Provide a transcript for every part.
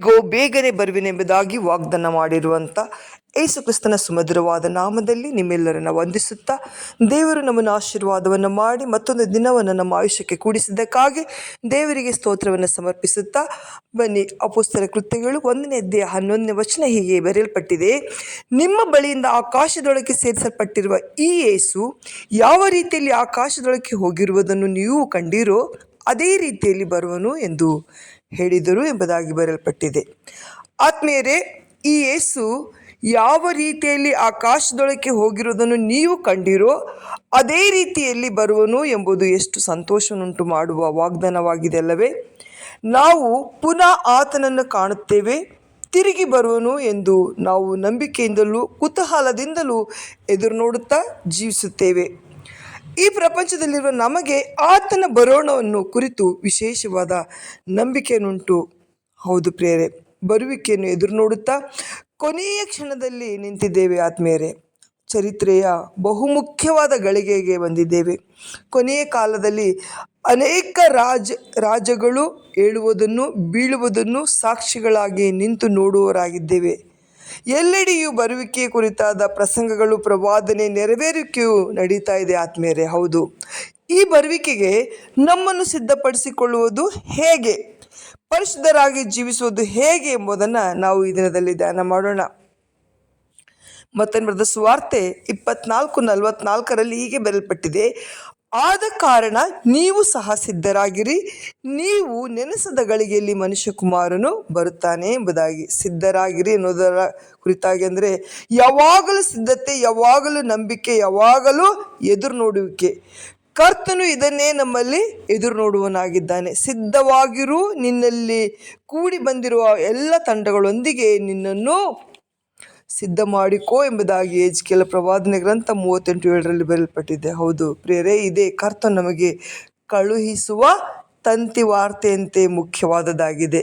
ಗೋ ಬೇಗನೆ ಬರುವೆನೆಂಬುದಾಗಿ ವಾಗ್ದಾನ ಮಾಡಿರುವಂಥ ಯೇಸು ಕ್ರಿಸ್ತನ ಸುಮಧುರವಾದ ನಾಮದಲ್ಲಿ ನಿಮ್ಮೆಲ್ಲರನ್ನು ವಂದಿಸುತ್ತಾ ದೇವರು ನಮ್ಮನ್ನು ಆಶೀರ್ವಾದವನ್ನು ಮಾಡಿ ಮತ್ತೊಂದು ದಿನವನ್ನು ನಮ್ಮ ಆಯುಷ್ಯಕ್ಕೆ ಕೂಡಿಸಿದ್ದಕ್ಕಾಗಿ ದೇವರಿಗೆ ಸ್ತೋತ್ರವನ್ನು ಸಮರ್ಪಿಸುತ್ತಾ ಬನ್ನಿ ಅಪುಸ್ತರ ಕೃತ್ಯಗಳು ಒಂದನೇ ಅಧ್ಯಾಯ ಹನ್ನೊಂದನೇ ವಚನ ಹೀಗೆ ಬರೆಯಲ್ಪಟ್ಟಿದೆ. ನಿಮ್ಮ ಬಳಿಯಿಂದ ಆಕಾಶದೊಳಗೆ ಸೇರಿಸಲ್ಪಟ್ಟಿರುವ ಈ ಯೇಸು ಯಾವ ರೀತಿಯಲ್ಲಿ ಆಕಾಶದೊಳಗೆ ಹೋಗಿರುವುದನ್ನು ನೀವು ಕಂಡಿರೋ ಅದೇ ರೀತಿಯಲ್ಲಿ ಬರುವನು ಎಂದು. ಹೇಳಿದರು ಎಂಬುದಾಗಿ ಬರೆಯಲ್ಪಟ್ಟಿದೆ. ಆತ್ಮೀಯರೇ, ಈ ಯೇಸು ಯಾವ ರೀತಿಯಲ್ಲಿ ಆಕಾಶದೊಳಕ್ಕೆ ಹೋಗಿರುವುದನ್ನು ನೀವು ಕಂಡಿರೋ, ಅದೇ ರೀತಿಯಲ್ಲಿ ಬರುವನು ಎಂಬುದು ಎಷ್ಟು ಸಂತೋಷವನ್ನುಂಟು ಮಾಡುವ ವಾಗ್ದಾನವಾಗಿದೆ ಅಲ್ಲವೇ ನಾವು ಪುನಃ ಆತನನ್ನು ಕಾಣುತ್ತೇವೆ, ತಿರುಗಿ ಬರುವನು ಎಂದು ನಾವು ನಂಬಿಕೆಯಿಂದಲೂ ಕುತೂಹಲದಿಂದಲೂ ಎದುರು ನೋಡುತ್ತಾ ಜೀವಿಸುತ್ತೇವೆ. ಈ ಪ್ರಪಂಚದಲ್ಲಿರುವ ನಮಗೆ ಆತನ ಬರೋಣವನ್ನು ಕುರಿತು ವಿಶೇಷವಾದ ನಂಬಿಕೆಯನ್ನುಂಟು. ಹೌದು ಪ್ರೇರೆ ಬರುವಿಕೆಯನ್ನು ಎದುರು ನೋಡುತ್ತಾ ಕೊನೆಯ ಕ್ಷಣದಲ್ಲಿ ನಿಂತಿದ್ದೇವೆ ಆತ್ಮೀಯರೇ. ಚರಿತ್ರೆಯ ಬಹುಮುಖ್ಯವಾದ ಗಳಿಗೆಗೆ ಬಂದಿದ್ದೇವೆ. ಕೊನೆಯ ಕಾಲದಲ್ಲಿ ಅನೇಕ ರಾಜ, ರಾಜಗಳು ಏಳುವುದನ್ನು ಬೀಳುವುದನ್ನು ಸಾಕ್ಷಿಗಳಾಗಿ ನಿಂತು ನೋಡುವವರಾಗಿದ್ದೇವೆ. ಎಲ್ಲೆಡೆಯೂ ಬರುವಿಕೆ ಕುರಿತಾದ ಪ್ರಸಂಗಗಳು ಪ್ರವಾದನೆ ನೆರವೇರಿಕೆಯು ನಡೀತಾ ಇದೆ ಆತ್ಮೇರೆ ಹೌದು. ಈ ಬರುವಿಕೆಗೆ ನಮ್ಮನ್ನು ಸಿದ್ಧಪಡಿಸಿಕೊಳ್ಳುವುದು ಹೇಗೆ? ಪರಿಶುದ್ಧರಾಗಿ ಜೀವಿಸುವುದು ಹೇಗೆ ಎಂಬುದನ್ನು ನಾವು ಈ ದಿನದಲ್ಲಿ ಧ್ಯಾನ ಮಾಡೋಣ. ಮತ್ತೆ ಬರೆದ ಸುವಾರ್ತೆ ಇಪ್ಪತ್ನಾಲ್ಕು ನಲವತ್ನಾಲ್ಕರಲ್ಲಿ ಹೀಗೆ ಬರೆಯಲ್ಪಟ್ಟಿದೆ ಆದ ಕಾರಣ ನೀವು ಸಹ ಸಿದ್ಧರಾಗಿರಿ. ನೀವು ನೆನೆಸದ ಗಳಿಗೆಯಲ್ಲಿ ಮನುಷ್ಯ ಕುಮಾರನು ಬರುತ್ತಾನೆ ಎಂಬುದಾಗಿ ಸಿದ್ಧರಾಗಿರಿ ಅನ್ನೋದರ ಕುರಿತಾಗಿ ಅಂದರೆ, ಯಾವಾಗಲೂ ಸಿದ್ಧತೆ, ಯಾವಾಗಲೂ ನಂಬಿಕೆ, ಯಾವಾಗಲೂ ಎದುರು ನೋಡುವಿಕೆ ಕರ್ತನು ಇದನ್ನೇ ನಮ್ಮಲ್ಲಿ ಎದುರು ನೋಡುವನಾಗಿದ್ದಾನೆ ಸಿದ್ಧವಾಗಿರು ನಿನ್ನಲ್ಲಿ ಕೂಡಿ ಬಂದಿರುವ ಎಲ್ಲ ತಂಡಗಳೊಂದಿಗೆ ನಿನ್ನನ್ನು ಸಿದ್ಧ ಮಾಡಿಕೋ ಎಂಬುದಾಗಿ ಎಜ್ಕೆಲ ಪ್ರವಾದನೆ ಗ್ರಂಥ ಮೂವತ್ತೆಂಟು ಏಳರಲ್ಲಿ ಬರೆಯಲ್ಪಟ್ಟಿದೆ. ಹೌದು ಪ್ರೇರೇ, ಇದೇ ಕರ್ತ ನಮಗೆ ಕಳುಹಿಸುವ ತಂತಿ ವಾರ್ತೆಯಂತೆ ಮುಖ್ಯವಾದದ್ದಾಗಿದೆ.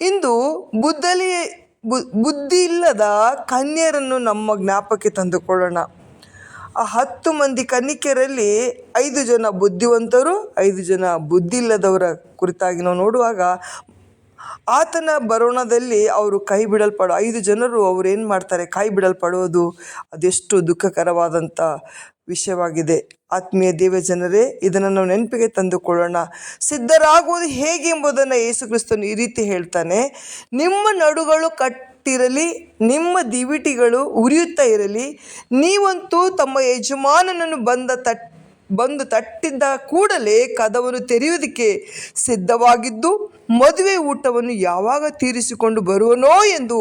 ಇಂದು ಬುದ್ಧಲಿ ಬುದ್ಧಿ ಇಲ್ಲದ ಕನ್ಯರನ್ನು ನಮ್ಮ ಜ್ಞಾಪಕ್ಕೆ ತಂದುಕೊಳ್ಳೋಣ. ಆ ಹತ್ತು ಮಂದಿ ಕನ್ನಿಕೆಯರಲ್ಲಿ ಐದು ಜನ ಬುದ್ಧಿವಂತರು, ಐದು ಜನ ಬುದ್ಧಿ ಇಲ್ಲದವರ ಕುರಿತಾಗಿ ನಾವು ನೋಡುವಾಗ ಆತನ ಬರೋಣದಲ್ಲಿ ಅವರು ಕೈ ಬಿಡಲ್ಪಡೋ, ಐದು ಜನರು ಅವ್ರು ಏನು ಮಾಡ್ತಾರೆ? ಕೈ ಬಿಡಲ್ಪಡೋದು ಅದೆಷ್ಟು ದುಃಖಕರವಾದಂಥ ವಿಷಯವಾಗಿದೆ. ಆತ್ಮೀಯ ದೇವ ಜನರೇ, ಇದನ್ನು ನಾವು ನೆನಪಿಗೆ ತಂದುಕೊಳ್ಳೋಣ. ಸಿದ್ಧರಾಗುವುದು ಹೇಗೆ ಎಂಬುದನ್ನು ಯೇಸು ಕ್ರಿಸ್ತನು ಈ ರೀತಿ ಹೇಳ್ತಾನೆ, ನಿಮ್ಮ ನಡುಗಳು ಕಟ್ಟಿರಲಿ, ನಿಮ್ಮ ದಿವಿಟಿಗಳು ಉರಿಯುತ್ತಾ ಇರಲಿ, ನೀವಂತೂ ತಮ್ಮ ಯಜಮಾನನನ್ನು ಬಂದ ತಟ್ ಬಂದು ತಟ್ಟಿದ್ದ ಕೂಡಲೇ ಕದವನ್ನು ತೆರೆಯುವುದಕ್ಕೆ ಸಿದ್ಧವಾಗಿದ್ದು, ಮದುವೆ ಊಟವನ್ನು ಯಾವಾಗ ತೀರಿಸಿಕೊಂಡು ಬರುವನೋ ಎಂದು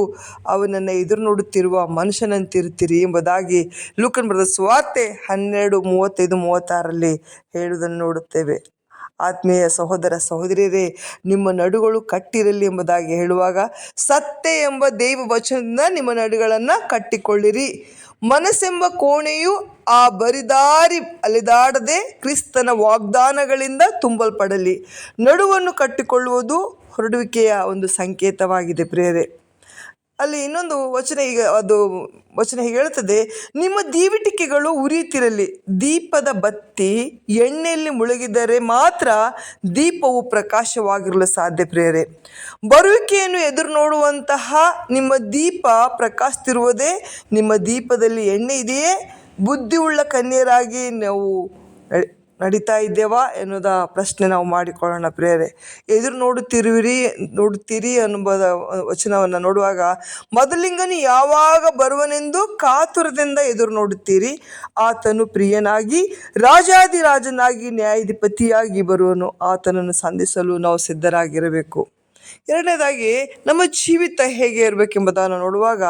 ಅವನನ್ನು ಎದುರು ನೋಡುತ್ತಿರುವ ಮನುಷ್ಯನಂತಿರುತ್ತೀರಿ ಎಂಬುದಾಗಿ ಲೂಕನ್ ಬರೆದ ಸ್ವಾರ್ತೆ ಹನ್ನೆರಡು ಮೂವತ್ತೈದು ಮೂವತ್ತಾರರಲ್ಲಿ ಹೇಳುವುದನ್ನು ನೋಡುತ್ತೇವೆ. ಆತ್ಮೀಯ ಸಹೋದರ ಸಹೋದರಿಯರೇ, ನಿಮ್ಮ ನಡುಗಳು ಕಟ್ಟಿರಲಿ ಎಂಬುದಾಗಿ ಹೇಳುವಾಗ ಸತ್ತೆ ಎಂಬ ದೈವ ವಚನದಿಂದ ನಿಮ್ಮ ನಡುಗಳನ್ನು ಕಟ್ಟಿಕೊಳ್ಳಿರಿ. ಮನಸ್ಸೆಂಬ ಕೋಣೆಯು ಆ ಬರಿದಾರಿ ಅಲೆದಾಡದೆ ಕ್ರಿಸ್ತನ ವಾಗ್ದಾನಗಳಿಂದ ತುಂಬಲ್ಪಡಲಿ. ನಡುವನ್ನು ಕಟ್ಟಿಕೊಳ್ಳುವುದು ಹೊರಡುವಿಕೆಯ ಒಂದು ಸಂಕೇತವಾಗಿದೆ ಪ್ರೇರೆ ಅಲ್ಲಿ ಇನ್ನೊಂದು ವಚನ ಈಗ ಅದು ವಚನ ಹೇಳುತ್ತದೆ, ನಿಮ್ಮ ದೀವಿಟಿಕೆಗಳು ಉರಿಯುತ್ತಿರಲಿ, ದೀಪದ ಬತ್ತಿ ಎಣ್ಣೆಯಲ್ಲಿ ಮುಳುಗಿದರೆ ಮಾತ್ರ ದೀಪವು ಪ್ರಕಾಶವಾಗಿರಲು ಸಾಧ್ಯ ಪ್ರೇರೆ ಬರುವಿಕೆಯನ್ನು ಎದುರು ನೋಡುವಂತಹ ನಿಮ್ಮ ದೀಪ ಪ್ರಕಾಶಿಸುತ್ತಿರುವುದೇ, ನಿಮ್ಮ ದೀಪದಲ್ಲಿ ಎಣ್ಣೆ ಇದೆಯೇ? ಬುದ್ಧಿಯುಳ್ಳ ಕನ್ಯರಾಗಿ ನಾವು ನಡೀತಾ ಇದ್ದೇವಾ ಎನ್ನುವುದ ಪ್ರಶ್ನೆ ನಾವು ಮಾಡಿಕೊಳ್ಳೋಣ ಪ್ರೇರೆ ಎದುರು ನೋಡುತ್ತಿರುವಿರಿ, ನೋಡುತ್ತೀರಿ ಅನ್ನುವುದ ವಚನವನ್ನು ನೋಡುವಾಗ ಮೊದಲಿಂಗನು ಯಾವಾಗ ಬರುವನೆಂದು ಕಾತುರದಿಂದ ಎದುರು ನೋಡುತ್ತೀರಿ. ಆತನು ಪ್ರಿಯನಾಗಿ ರಾಜಾದಿರಾಜನಾಗಿ ನ್ಯಾಯಾಧಿಪತಿಯಾಗಿ ಬರುವನು. ಆತನನ್ನು ಸಂಧಿಸಲು ನಾವು ಸಿದ್ಧರಾಗಿರಬೇಕು. ಎರಡನೇದಾಗಿ, ನಮ್ಮ ಜೀವಿತ ಹೇಗೆ ಇರಬೇಕೆಂಬುದನ್ನು ನೋಡುವಾಗ,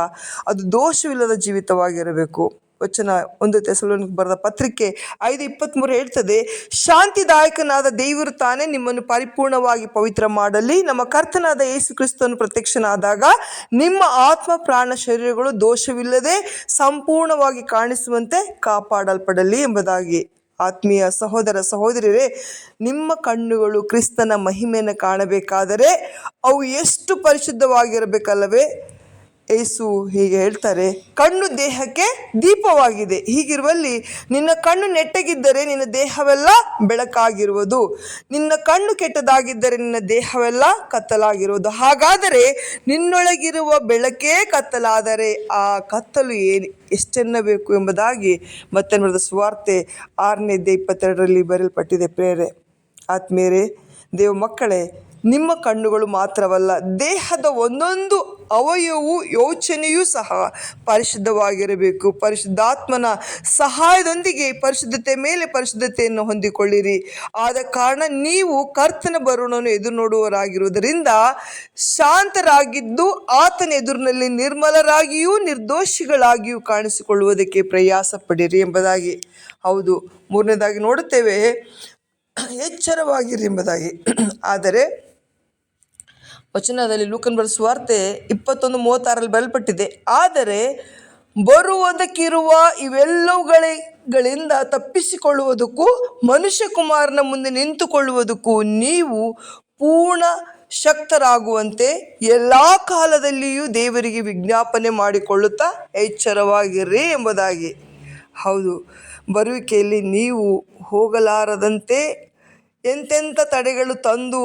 ಅದು ದೋಷವಿಲ್ಲದ ಜೀವಿತವಾಗಿರಬೇಕು. ವಚನ ಒಂದು ತೆಸಲೋನಿಗೆ ಬರೆದ ಪತ್ರಿಕೆ ಐದು ಇಪ್ಪತ್ತ್ಮೂರು ಹೇಳ್ತದೆ, ಶಾಂತಿದಾಯಕನಾದ ದೇವರು ತಾನೇ ನಿಮ್ಮನ್ನು ಪರಿಪೂರ್ಣವಾಗಿ ಪವಿತ್ರ ಮಾಡಲಿ. ನಮ್ಮ ಕರ್ತನಾದ ಯೇಸು ಕ್ರಿಸ್ತನು ಪ್ರತ್ಯಕ್ಷನಾದಾಗ ನಿಮ್ಮ ಆತ್ಮ, ಪ್ರಾಣ, ಶರೀರಗಳು ದೋಷವಿಲ್ಲದೆ ಸಂಪೂರ್ಣವಾಗಿ ಕಾಣಿಸುವಂತೆ ಕಾಪಾಡಲ್ಪಡಲಿ ಎಂಬುದಾಗಿ. ಆತ್ಮೀಯ ಸಹೋದರ ಸಹೋದರಿಯರೇ, ನಿಮ್ಮ ಕಣ್ಣುಗಳು ಕ್ರಿಸ್ತನ ಮಹಿಮೆಯನ್ನು ಕಾಣಬೇಕಾದರೆ ಅವು ಎಷ್ಟು ಪರಿಶುದ್ಧವಾಗಿರಬೇಕಲ್ಲವೇ? ಏಸು ಹೀಗೆ ಹೇಳ್ತಾರೆ, ಕಣ್ಣು ದೇಹಕ್ಕೆ ದೀಪವಾಗಿದೆ. ಹೀಗಿರುವಲ್ಲಿ ನಿನ್ನ ಕಣ್ಣು ನೆಟ್ಟಗಿದ್ದರೆ ನಿನ್ನ ದೇಹವೆಲ್ಲ ಬೆಳಕಾಗಿರುವುದು. ನಿನ್ನ ಕಣ್ಣು ಕೆಟ್ಟದಾಗಿದ್ದರೆ ನಿನ್ನ ದೇಹವೆಲ್ಲ ಕತ್ತಲಾಗಿರುವುದು. ಹಾಗಾದರೆ ನಿನ್ನೊಳಗಿರುವ ಬೆಳಕೇ ಕತ್ತಲಾದರೆ ಆ ಕತ್ತಲು ಏನು ಎಷ್ಟೆನ್ನಬೇಕು ಎಂಬುದಾಗಿ ಮತ್ತೆ ನೋಡಿದ ಸುವಾರ್ತೆ ಆರನೇದೇ ಇಪ್ಪತ್ತೆರಡರಲ್ಲಿ ಬರೆಯಲ್ಪಟ್ಟಿದೆ. ಪ್ರೇರೆ ಆತ್ಮೇರೆ ದೇವ ಮಕ್ಕಳೇ ನಿಮ್ಮ ಕಣ್ಣುಗಳು ಮಾತ್ರವಲ್ಲ, ದೇಹದ ಒಂದೊಂದು ಅವಯವು ಯೋಚನೆಯೂ ಸಹ ಪರಿಶುದ್ಧವಾಗಿರಬೇಕು. ಪರಿಶುದ್ಧಾತ್ಮನ ಸಹಾಯದೊಂದಿಗೆ ಪರಿಶುದ್ಧತೆ ಮೇಲೆ ಪರಿಶುದ್ಧತೆಯನ್ನು ಹೊಂದಿಕೊಳ್ಳಿರಿ. ಆದ ಕಾರಣ ನೀವು ಕರ್ತನ ಬರುಣನ್ನು ಎದುರು ನೋಡುವರಾಗಿರುವುದರಿಂದ ಶಾಂತರಾಗಿದ್ದು ಆತನ ಎದುರಿನಲ್ಲಿ ನಿರ್ಮಲರಾಗಿಯೂ ನಿರ್ದೋಷಿಗಳಾಗಿಯೂ ಕಾಣಿಸಿಕೊಳ್ಳುವುದಕ್ಕೆ ಪ್ರಯಾಸ ಪಡಿರಿ ಎಂಬುದಾಗಿ. ಹೌದು, ಮೂರನೇದಾಗಿ ನೋಡುತ್ತೇವೆ, ಎಚ್ಚರವಾಗಿರಿ ಎಂಬುದಾಗಿ. ಆದರೆ ವಚನದಲ್ಲಿ ಲೂಕನ್ ಬರೆದ ಸ್ವಾರ್ತೆ ಇಪ್ಪತ್ತೊಂದು ಮೂವತ್ತಾರಲ್ಲಿ ಬರಲ್ಪಟ್ಟಿದೆ ಆದರೆ ಬರುವುದಕ್ಕಿರುವ ಇವೆಲ್ಲವುಗಳಿಂದ ತಪ್ಪಿಸಿಕೊಳ್ಳುವುದಕ್ಕೂ ಮನುಷ್ಯ ಕುಮಾರನ ಮುಂದೆ ನಿಂತುಕೊಳ್ಳುವುದಕ್ಕೂ ನೀವು ಪೂರ್ಣ ಶಕ್ತರಾಗುವಂತೆ ಎಲ್ಲ ಕಾಲದಲ್ಲಿಯೂ ದೇವರಿಗೆ ವಿಜ್ಞಾಪನೆ ಮಾಡಿಕೊಳ್ಳುತ್ತಾ ಎಚ್ಚರವಾಗಿರಿ ಎಂಬುದಾಗಿ. ಹೌದು, ಬರುವಿಕೆಯಲ್ಲಿ ನೀವು ಹೋಗಲಾರದಂತೆ ಎಂತೆಂಥ ತಡೆಗಳು ತಂದು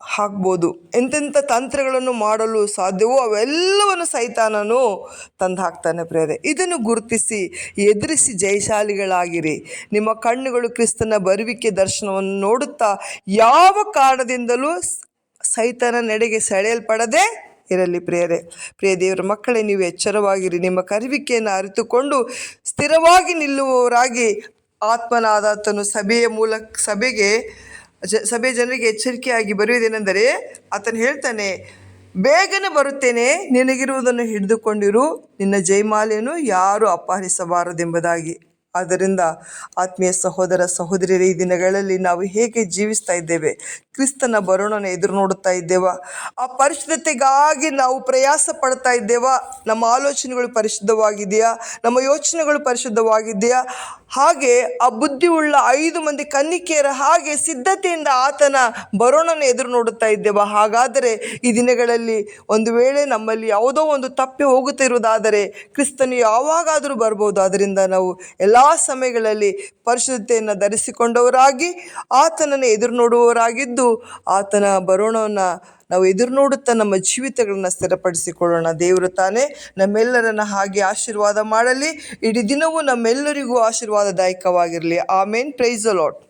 ಹಾಕ್ಬೋದು. ಎಂತೆಂಥ ತಂತ್ರಗಳನ್ನು ಮಾಡಲು ಸಾಧ್ಯವೋ ಅವೆಲ್ಲವನ್ನು ಸೈತಾನನು ತಂದು ಹಾಕ್ತಾನೆ ಪ್ರೇರೆ ಇದನ್ನು ಗುರುತಿಸಿ, ಎದುರಿಸಿ ಜಯಶಾಲಿಗಳಾಗಿರಿ. ನಿಮ್ಮ ಕಣ್ಣುಗಳು ಕ್ರಿಸ್ತನ ಬರುವಿಕೆ ದರ್ಶನವನ್ನು ನೋಡುತ್ತಾ, ಯಾವ ಕಾರಣದಿಂದಲೂ ಸೈತಾನ ನಡೆಗೆ ಸೆಳೆಯಲ್ಪಡದೆ ಇರಲಿ ಪ್ರೇರೆ ಪ್ರಿಯ ದೇವರ ಮಕ್ಕಳೇ, ನೀವು ಎಚ್ಚರವಾಗಿರಿ. ನಿಮ್ಮ ಕರುವಿಕೆಯನ್ನು ಅರಿತುಕೊಂಡು ಸ್ಥಿರವಾಗಿ ನಿಲ್ಲುವವರಾಗಿ ಆತ್ಮನಾದಾತನು ಸಭೆಯ ಮೂಲಕ, ಸಭೆಗೆ ಜ, ಸಭೆ ಜನರಿಗೆ ಎಚ್ಚರಿಕೆಯಾಗಿ ಬರೆಯುವುದೇನೆಂದರೆ ಆತನು ಹೇಳ್ತಾನೆ, ಬೇಗನೆ ಬರುತ್ತೇನೆ, ನಿನಗಿರುವುದನ್ನು ಹಿಡಿದುಕೊಂಡಿರು, ನಿನ್ನ ಜೈಮಾಲೆಯನ್ನು ಯಾರು ಅಪಹರಿಸಬಾರದೆಂಬುದಾಗಿ. ಆದ್ದರಿಂದ ಆತ್ಮೀಯ ಸಹೋದರ ಸಹೋದರಿಯರ, ಈ ದಿನಗಳಲ್ಲಿ ನಾವು ಹೇಗೆ ಜೀವಿಸ್ತಾ ಇದ್ದೇವೆ? ಕ್ರಿಸ್ತನ ಬರೋಣನ ಎದುರು ನೋಡುತ್ತಾ ಇದ್ದೇವಾ? ಆ ಪರಿಶುದ್ಧತೆಗಾಗಿ ನಾವು ಪ್ರಯಾಸ ಪಡ್ತಾ ಇದ್ದೇವಾ? ನಮ್ಮ ಆಲೋಚನೆಗಳು ಪರಿಶುದ್ಧವಾಗಿದೆಯಾ? ನಮ್ಮ ಯೋಚನೆಗಳು ಪರಿಶುದ್ಧವಾಗಿದೆಯಾ? ಹಾಗೆ ಆ ಬುದ್ಧಿ ಉಳ್ಳ ಐದು ಮಂದಿ ಕನ್ನಿಕೆಯರ ಹಾಗೆ ಸಿದ್ಧತೆಯಿಂದ ಆತನ ಬರೋಣನ ಎದುರು ನೋಡುತ್ತಾ ಇದ್ದೇವಾ? ಹಾಗಾದರೆ ಈ ದಿನಗಳಲ್ಲಿ ಒಂದು ವೇಳೆ ನಮ್ಮಲ್ಲಿ ಯಾವುದೋ ಒಂದು ತಪ್ಪಿ ಹೋಗುತ್ತಿರುವುದಾದರೆ, ಕ್ರಿಸ್ತನು ಯಾವಾಗಾದರೂ ಬರ್ಬೋದು. ಅದರಿಂದ ನಾವು ಎಲ್ಲ ಸಮಯಗಳಲ್ಲಿ ಪರಿಶುದ್ಧತೆಯನ್ನು ಧರಿಸಿಕೊಂಡವರಾಗಿ, ಆತನನ್ನು ಎದುರು ನೋಡುವವರಾಗಿದ್ದು ಆತನ ಬರೋಣವನ್ನು ನಾವು ಎದುರು ನೋಡುತ್ತಾ ನಮ್ಮ ಜೀವಿತಗಳನ್ನು ಸ್ಥಿರಪಡಿಸಿಕೊಳ್ಳೋಣ. ದೇವರು ತಾನೇ ನಮ್ಮೆಲ್ಲರನ್ನು ಹಾಗೆ ಆಶೀರ್ವಾದ ಮಾಡಲಿ. ಇಡೀ ದಿನವೂ ನಮ್ಮೆಲ್ಲರಿಗೂ ಆಶೀರ್ವಾದದಾಯಕವಾಗಿರಲಿ. ಆಮೇನ್. Praise Lord